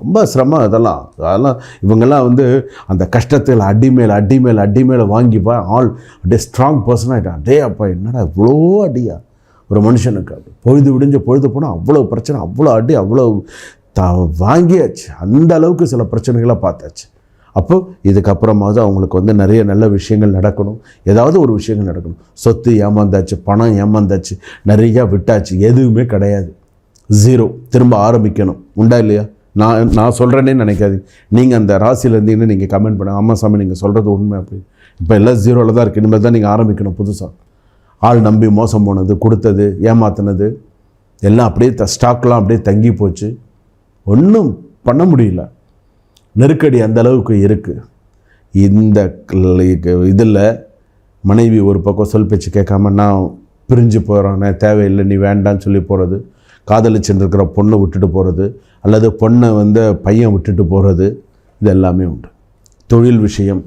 ரொம்ப சிரமம் இதெல்லாம். அதெல்லாம் இவங்கெல்லாம் வந்து அந்த கஷ்டத்தில் அடி மேல் அடி மேல் அடி மேலே வாங்கிப்பா ஆள் அப்படியே ஸ்ட்ராங் பர்சன் ஆகிட்டான் டே அப்பா என்னடா இவ்வளோ அடியா? ஒரு மனுஷனுக்கு அப்படி. பொழுது விடிஞ்ச பொழுது போனால் அவ்வளோ பிரச்சனை அவ்வளோ அடி அவ்வளோ த வாங்கியாச்சு. அந்த அளவுக்கு சில பிரச்சனைகளை பார்த்தாச்சு. அப்போ இதுக்கப்புறமாவது அவங்களுக்கு வந்து நிறைய நல்ல விஷயங்கள் நடக்கணும். ஏதாவது ஒரு விஷயங்கள் நடக்கணும். சொத்து ஏமாந்தாச்சு பணம் ஏமாந்தாச்சு நிறையா விட்டாச்சு. எதுவுமே கிடையாது. ஜீரோ திரும்ப ஆரம்பிக்கணும். உண்டா இல்லையா? நான் நான் சொல்கிறேன்னே நினைக்காது நீங்கள் அந்த ராசியில் இருந்தீங்கன்னு நீங்கள் கமெண்ட் பண்ணுங்க ஆமாம் சாமி நீங்கள் சொல்கிறது உண்மை அப்படி. இப்போ எல்லாம் ஜீரோவில் தான் இருக்குது இனிமேல் தான் நீங்கள் ஆரம்பிக்கணும் புதுசாக ஆள் நம்பி மோசம் போனது கொடுத்தது ஏமாத்தினது எல்லாம் அப்படியே த ஸ்டாக்லாம் அப்படியே தங்கி போச்சு. ஒன்றும் பண்ண முடியல. நெருக்கடி அந்த அளவுக்கு இருக்குது இந்த இதில் மனைவி ஒரு பக்கம் சொல் பேச்சு கேட்காம நான் பிரிஞ்சு போகிறேன் தேவையில்லை நீ வேண்டான்னு சொல்லி போகிறது காதலிச்சுட்டு இருக்கிற பொண்ணை விட்டுட்டு போகிறது அல்லது பொண்ணை வந்து பையன் விட்டுட்டு போகிறது இது எல்லாமே உண்டு. தொழில் விஷயம்